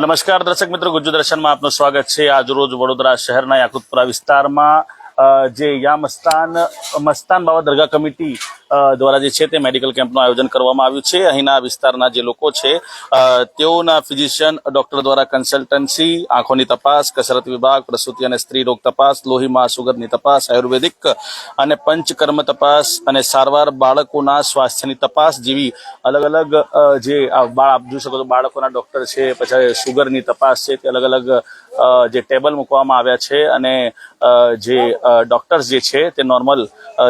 નમસ્કાર દર્શક મિત્રો, ગુજ્જુ દર્શનમાં આપનું સ્વાગત છે. આજ રોજ વડોદરા શહેરના યાકુતપુરા વિસ્તારમાં જે યા મસ્તાન મસ્તાન બાબા દરગાહ કમિટી દ્વારા જે છે તે મેડિકલ કેમ્પનું આયોજન કરવામાં આવ્યું છે. અહીંના વિસ્તારના જે લોકો છે તેઓના ફિઝિશિયન ડોક્ટર દ્વારા કન્સલ્ટન્સી, આંખોની તપાસ, કસરત વિભાગ, પ્રસૂતિ અને સ્ત્રી રોગ તપાસ, લોહીમાં સુગરની તપાસ, આયુર્વેદિક અને પંચકર્મ તપાસ અને સારવાર બાળકોના સ્વાસ્થ્યની તપાસ જેવી અલગ અલગ જે બાળ, આપ જોઈ શકો તો બાળકોના ડોક્ટર છે, પછી સુગરની તપાસ છે, તે અલગ અલગ જે ટેબલ મૂકવામાં આવ્યા છે અને જે ડોક્ટર્સ જે છે તે નોર્મલ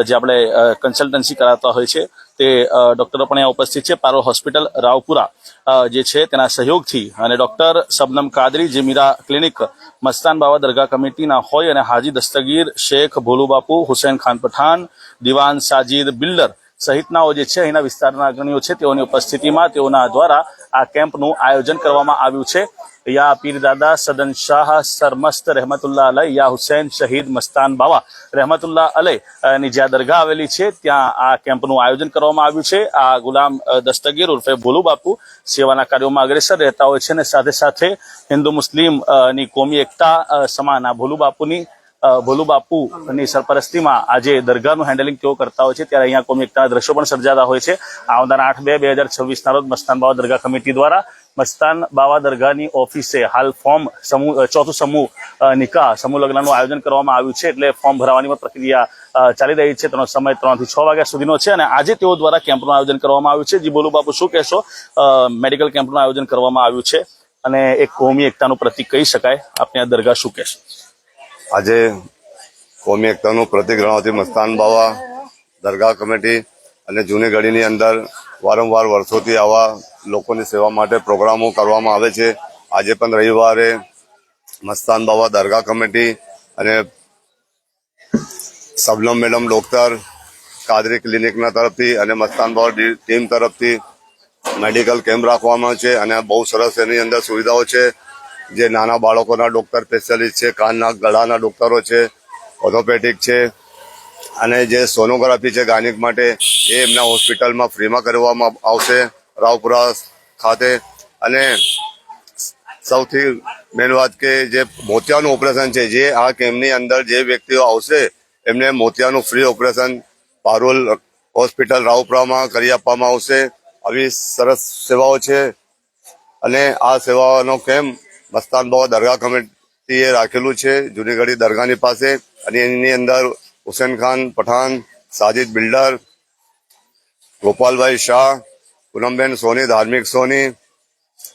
જે આપણે કન્સલ્ટન્સી કરાવતા હોય છે તે ડૉક્ટરો પણ અહીંયા ઉપસ્થિત છે. પારો હોસ્પિટલ રાવપુરા જે છે તેના સહયોગથી અને ડોક્ટર શબનમ કાદરી જે મીરા ક્લિનિક મસ્તાન બાવા દરગાહ કમિટીના હોય અને હાજી દસ્તગીર શેખ ભોલુબાપુ, હુસેન ખાન પઠાન દિવાન સાજીદ બિલ્ડર સહિતનાઓ જે છે અહીંના વિસ્તારના અગ્રણીઓ છે તેઓની ઉપસ્થિતિમાં તેઓના દ્વારા આ કેમ્પનું આયોજન કરવામાં આવ્યું છે. યા પીરદાદા સદન શાહ સરમસ્ત રહેમતુલ્લાહ અલય યા હુસૈન શહીદ મસ્તાન બાવા રહેમતુલ્લાહ અલય જ્યાં દરગાહ આવેલી છે ત્યાં આ કેમ્પનું આયોજન કરવામાં આવ્યું છે। આ ગુલામ દસ્તગીર ઉર્ફે ભોલુ બાપુ સેવાના કાર્યોમાં અગ્રેસર રહેતા હોય છે અને સાથે સાથે હિન્દુ મુસ્લિમની કોમી એકતા સમાન આ ભોલુ બાપુની ભોલુ બાપુની સરપરસ્તીમાં આજે દરગાહનું હેન્ડલિંગ તેઓ કરતા હોય છે। ત્યારે અહીંયા કોમી એકતાના દ્રશ્યો પણ સર્જાતા હોય છે। આવનારા આઠ બે બે હજાર છવ્વીસના રોજ મસ્તાન બાવા દરગાહ કમિટી દ્વારા મસ્તાન બાવા દરગાહની ઓફિસે હાલ ફોર્મ સમૂહ ચોથું સમૂહ નિકાહ, સમૂહ લગ્નનું આયોજન કરવામાં આવ્યું છે એટલે ફોર્મ ભરવાની પણ પ્રક્રિયા ચાલી રહી છે. તેનો સમય ત્રણથી છ વાગ્યા સુધીનો છે અને આજે તેઓ દ્વારા કેમ્પનું આયોજન કરવામાં આવ્યું છે. જી બોલું બાપુ, શું કહેશો? મેડિકલ કેમ્પનું આયોજન કરવામાં આવ્યું છે અને એક કોમી એકતાનું પ્રતિક કહી શકાય. આપણે આ દરગાહ શું કહેશો? આજે કોમી એકતાનું પ્રતિક ગણાવતી મસ્તાન બાવા દરગાહ કમિટી અને જૂની ગઢીની અંદર વારંવાર વર્ષોથી આવા લોકોની સેવા માટે પ્રોગ્રામો કરવામાં આવે છે. આજે પણ રવિવારે મસ્તાન બાવા દરગાહ કમિટી અને સબલમ મેડમ ડોક્ટર કાદરી ક્લિનિકના તરફથી અને મસ્તાન બાવા ટીમ તરફથી મેડિકલ કેમ્પ રાખવામાં છે અને બહુ સરસ એની અંદર સુવિધાઓ છે. જે નાના બાળકોના ડોક્ટર સ્પેશિયાલિસ્ટ છે, કાનના, ગળાના ડોક્ટરો છે ઓર્થોપેટિક છે અને જે સોનોગ્રાફી છે ગાયનિક માટે, એ એમના હોસ્પિટલમાં ફ્રીમાં કરવામાં આવશે, રાવપુરા ખાતે. અને સૌથી મેન વાત કે જે મોતિયાનું ઓપરેશન છે, જે આ કેમ્પની અંદર જે વ્યક્તિઓ આવશે, એમને મોતિયાનું ફ્રી ઓપરેશન પારોલ હોસ્પિટલ રાવપુરામાં કરી આપવામાં આવશે. આવી સરસ સેવાઓ છે. અને આ સેવાઓનો કેમ્પ મસ્તાન બાબા દરગાહ કમિટીએ રાખેલું છે, જૂની દરગાહની પાસે. અને એની અંદર હુસેન ખાન, પઠાણ, સાજિદ બિલ્ડર, ગોપાલભાઈ શાહ, પૂનમબેન સોની, ધાર્મિક સોની,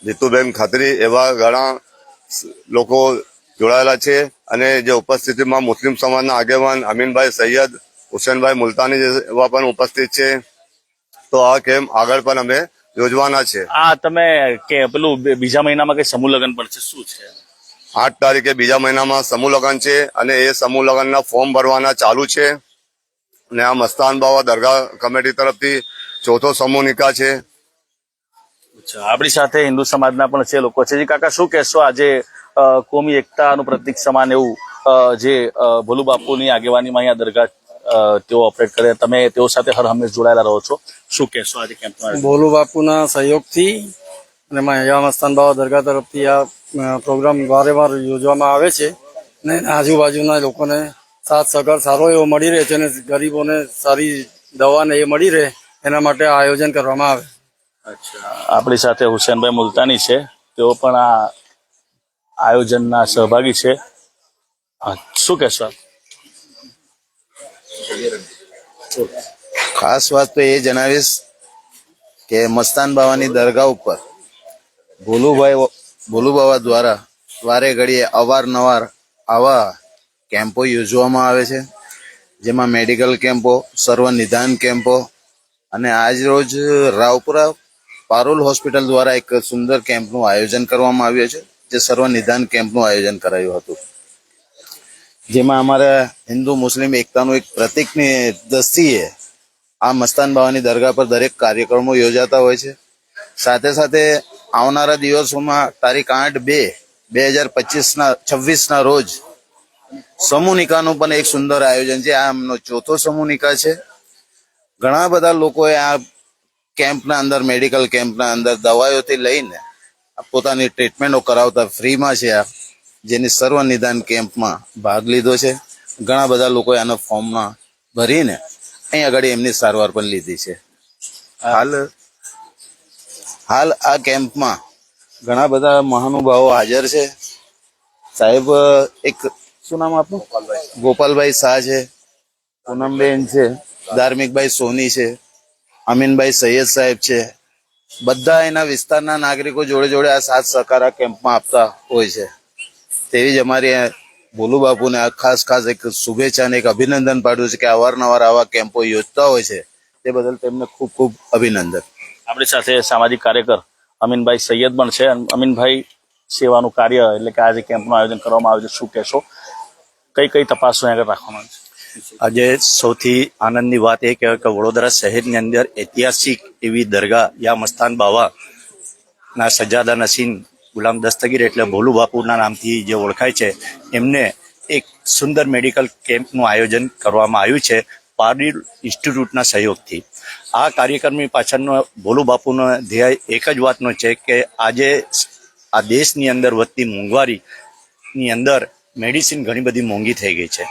જીતુબેન ખત્રી એવા ઘણા લોકો જોડાયેલા છે. અને જે ઉપસ્થિતિમાં મુસ્લિમ સમાજના આગેવાન અમીનભાઈ સૈયદ, હુસેનભાઈ મુલતાની એવા પણ ઉપસ્થિત છે. તો આ કેમ્પ આગળ પણ અમે યોજવાના છે. આ તમે કે પેલું બીજા મહિનામાં કઈ સમૂહ લગ્ન પણ છે? શું છે? આઠ તારીખે બીજા મહિનામાં સમૂહ લગ્ન છે અને એ સમૂહ લગ્નના ફોર્મ ભરવાના ચાલુ છે. અને આ મસ્તાન બાવા દરગાહ કમિટી તરફથી ચોથો સમૂહ નિકાહ છે. આપણી સાથે હિન્દુ સમાજના પણ છે લોકો છે. જી કાકા શું કહેશો આજે કોમી એકતાનું પ્રતિક સમાન એવું અ, જે ભોલુ બાપુની આગેવાનીમાં અહીંયા દરગાહ અ, તેઓ ઓપરેટ કરે તમે તેઓ સાથે હર હંમેશ જોડાયેલા રહો છો. શું કહેશો આજે કેમ્પમાં ભોલુ બાપુના સહયોગથી અને યા મસ્તાન બાબા દરગાહ તરફથી આ પ્રોગ્રામ વારે વાર યોજવામાં આવે છે. અને આજુબાજુના લોકોને સાથ સહકાર સારો એવો મળી રહે છે અને ગરીબોને સારી દવા ને એ મળી રહે એના માટે આ આયોજન કરવામાં આવે. અચ્છા. આપણી સાથે હુસેનભાઈ મુલતાની છે. તેઓ પણ આ આયોજનના સહભાગી છે. હા શું કહેશો? ખાસ વાત તો એ જણાવીશ કે મસ્તાન બાવાની દરગાહ ઉપર ભોલુભાઈ ભોલુબાવા દ્વારા વારે ઘડીએ અવારનવાર આવા કેમ્પો યોજવામાં આવે છે, જેમાં મેડિકલ કેમ્પો સર્વ નિદાન કેમ્પો અને આજ રોજ રાવપુરા પારોલ હોસ્પિટલ દ્વારા એક સુંદર કેમ્પનું આયોજન કરવામાં આવ્યું છે, જે સર્વ નિદાન કેમ્પનું આયોજન કરાયું હતું. જેમાં અમારા હિન્દુ, મુસ્લિમ, એકતાનું એક પ્રતિકની દ્રષ્ટિએ આ મસ્તાન બાવાની દરગાહ પર દરેક કાર્યક્રમો યોજાતા હોય છે. સાથે સાથે આવનારા દિવસોમાં તારીખ આઠ બે બે હજાર પચીસના, છવ્વીસના રોજ સમૂહ નિકાહનું પણ એક સુંદર આયોજન છે. આ એમનો ચોથો સમૂહ નિકાહ છે. ઘણા બધા લોકોએ આ કેમ્પના અંદર, મેડિકલ કેમ્પના અંદર દવાઓથી લઈને પોતાની ટ્રીટમેન્ટો કરાવતા ફ્રીમાં છે આ, જેની સર્વ નિદાન કેમ્પમાં ભાગ લીધો છે. ઘણા બધા લોકોએ આનો ફોર્મમાં ભરીને અહીં આગળ એમની સારવાર પણ લીધી છે. હાલ હાલ આ કેમ્પમાં ઘણા બધા મહાનુભાવો હાજર છે. સાહેબ, એક શું નામ આપનું? ગોપાલભાઈ શાહ છે. પૂનમબેન છે. ધાર્મિકભાઈ સોની છે. અમીનભાઈ સૈયદ સાહેબ છે. બધા એના વિસ્તારના નાગરિકો જોડે જોડે આ સાથ સહકાર આ કેમ્પમાં આપતા હોય છે. તેવી જ અમારી ભોલુ બાપુને આ ખાસ ખાસ એક શુભેચ્છા અને એક અભિનંદન પાડ્યું છે કે અવારનવાર આવા કેમ્પો યોજતા હોય છે. તે બદલ તેમને ખૂબ ખૂબ અભિનંદન. આપણી સાથે સામાજિક કાર્યકર અમીનભાઈ સૈયદ પણ છે. અમીનભાઈ સેવાનું કાર્ય એટલે કે આજે કેમ્પનું આયોજન કરવામાં આવ્યું છે. શું કહેશો? કઈ કઈ તપાસો આગળ રાખવામાં છે? આજે સૌથી આનંદની વાત એ કહેવાય કે વડોદરા શહેરની અંદર ઐતિહાસિક એવી દરગાહ યા મસ્તાન બાવા ના સજાદા નસીન ગુલામ દસ્તગીર એટલે ભોલુ બાપુના નામથી જે ઓળખાય છે, એમને એક સુંદર મેડિકલ કેમ્પનું આયોજન કરવામાં આવ્યું છે. પારીલ ઇન્સ્ટિટ્યૂટના સહયોગથી. આ કાર્યક્રમની પાછળનો ભોલુ બાપુનો ધ્યેય એક જ વાતનો છે કે આજે આ દેશની અંદર વધતી મોંઘવારીની અંદર મેડિસિન ઘણી બધી મોંઘી થઈ ગઈ છે.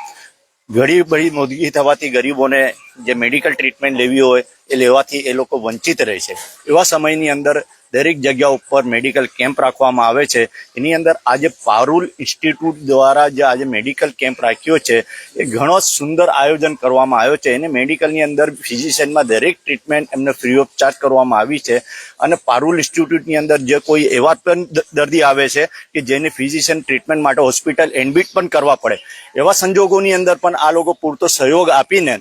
ઘણી બધી મોંઘી થવાથી ગરીબોને જે મેડિકલ ટ્રીટમેન્ટ લેવી હોય એ લેવાથી એ લોકો વંચિત રહે છે. એવા સમયની અંદર દરેક જગ્યા ઉપર મેડિકલ કેમ્પ રાખવામાં આવે છે. એની અંદર આજે પારુલ ઇન્સ્ટિટ્યૂટ દ્વારા જે આજે મેડિકલ કેમ્પ રાખ્યો છે, એ ઘણો સુંદર આયોજન કરવામાં આવ્યો છે. એને મેડિકલની અંદર ફિઝિશિયનમાં દરેક ટ્રીટમેન્ટ એમને ફ્રી ઓફ ચાર્જ કરવામાં આવી છે. અને પારુલ ઇન્સ્ટિટ્યૂટની અંદર જે કોઈ એવા પણ દર્દી આવે છે કે જેને ફિઝિશિયન ટ્રીટમેન્ટ માટે હોસ્પિટલ એડમિટ પણ કરવા પડે. એવા સંજોગોની અંદર પણ આ લોકો પૂરતો સહયોગ આપીને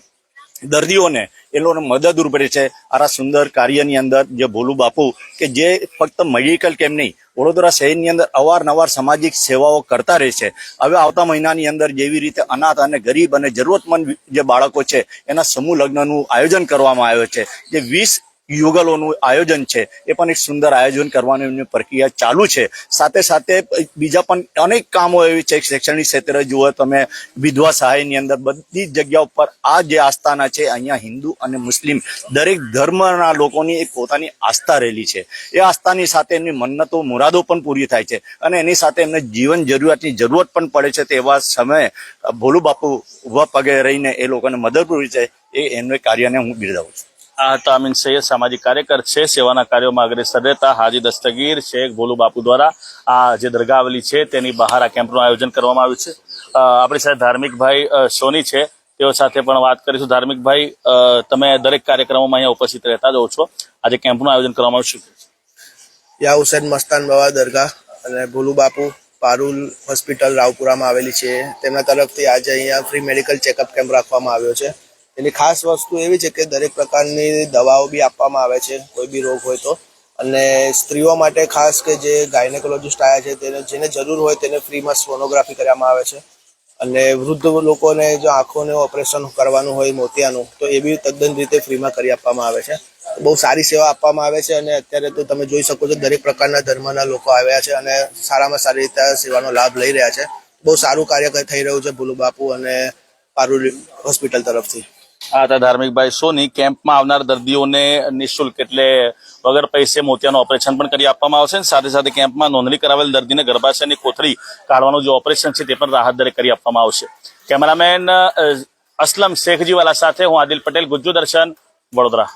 દર્દીઓને એ લોકોને મદદરૂપ રહે છે. આ સુંદર કાર્યની અંદર જે ભોલુ બાપુ કે જે ફક્ત મેડિકલ કેમ્પ નહીં, વડોદરા શહેરની અંદર અવારનવાર સામાજિક સેવાઓ કરતા રહે છે. હવે આવતા મહિનાની અંદર જેવી રીતે અનાથ અને ગરીબ અને જરૂરતમંદ જે બાળકો છે, એના સમૂહ લગ્નનું આયોજન કરવામાં આવ્યો છે. જે વીસ યુગલોનું આયોજન છે. એ પણ એક સુંદર આયોજન કરવાની એમની પ્રક્રિયા ચાલુ છે. સાથે સાથે બીજા પણ અનેક કામો એવી છે. શૈક્ષણિક ક્ષેત્રે જુઓ તમે, વિધવા સહાયની અંદર બધી જ જગ્યા ઉપર આ જે આસ્થાના છે, અહીંયા હિન્દુ અને મુસ્લિમ દરેક ધર્મના લોકોની એક પોતાની આસ્થા રહેલી છે. એ આસ્થાની સાથે એમની મન્નતો, મુરાદો પણ પૂરી થાય છે. અને એની સાથે એમને જીવન જરૂરિયાતની જરૂરત પણ પડે છે. તેવા સમયે ભોલુ બાપુ ઊભા પગે રહીને એ લોકોને મદદ પૂરી છે એ એમને કાર્યને હું બિરદાવું છું. આ હતા અમીન સૈયદ સામાજિક કાર્યકર છે, સેવાના કાર્યોમાં અગ્રેસર રહેતા હાજી દસ્તગીર શેખ ભોલુ બાપુ દ્વારા આ જે દરગાહ આવેલી છે તેની બહાર આ કેમ્પનું આયોજન કરવામાં આવ્યું છે. આપણી સાથે ધાર્મિકભાઈ સોની છે. તેઓ સાથે પણ વાત કરીશું. ધાર્મિકભાઈ તમે દરેક કાર્યક્રમોમાં અહીંયા ઉપસ્થિત રહેતા જ હો છો. આજે કેમ્પનું આયોજન કરવામાં આવ્યું છે. યા હુસેન મસ્તાન બાબા દરગાહ અને ભોલુ બાપુ પારુલ હોસ્પિટલ રાવપુરામાં આવેલી છે. તેમના તરફથી આજે અહીંયા ફ્રી મેડિકલ ચેકઅપ કેમ્પ રાખવામાં આવ્યો છે. એની ખાસ વસ્તુ એવી છે કે દરેક પ્રકારની દવાઓ બી આપવામાં આવે છે, કોઈ બી રોગ હોય તો. અને સ્ત્રીઓ માટે ખાસ કે જે ગાયનેકોલોજીસ્ટ આવ્યા છે તેને, જેને જરૂર હોય તેને ફ્રીમાં સોનોગ્રાફી કરવામાં આવે છે. અને વૃદ્ધ લોકોને જો આંખોને ઓપરેશન કરવાનું હોય મોતિયાનું, તો એ બી તદ્દન રીતે ફ્રીમાં કરી આપવામાં આવે છે. બહુ સારી સેવા આપવામાં આવે છે અને અત્યારે તો તમે જોઈ શકો છો દરેક પ્રકારના ધર્મના લોકો આવ્યા છે અને સારામાં સારી રીતે સેવાનો લાભ લઈ રહ્યા છે. બહુ સારું કાર્ય થઈ રહ્યું છે ભૂલુબાપુ અને પારુલ હોસ્પિટલ તરફથી. આ હતા ધાર્મિકભાઈ સોની. કેમ્પમાં આવનાર દર્દીઓને નિઃશુલ્ક એટલે વગર પૈસે મોતિયાનું ઓપરેશન પણ કરી આપવામાં આવશે અને સાથે સાથે કેમ્પમાં નોંધણી કરાવેલ દર્દીને ગર્ભાશયની કોથળી કાઢવાનું જે ઓપરેશન છે તે પણ રાહત દરે કરી આપવામાં આવશે. કેમેરામેન અસલમ શેખજીવાલા સાથે હું આદિલ પટેલ, ગુજ્જુ દર્શન, વડોદરા.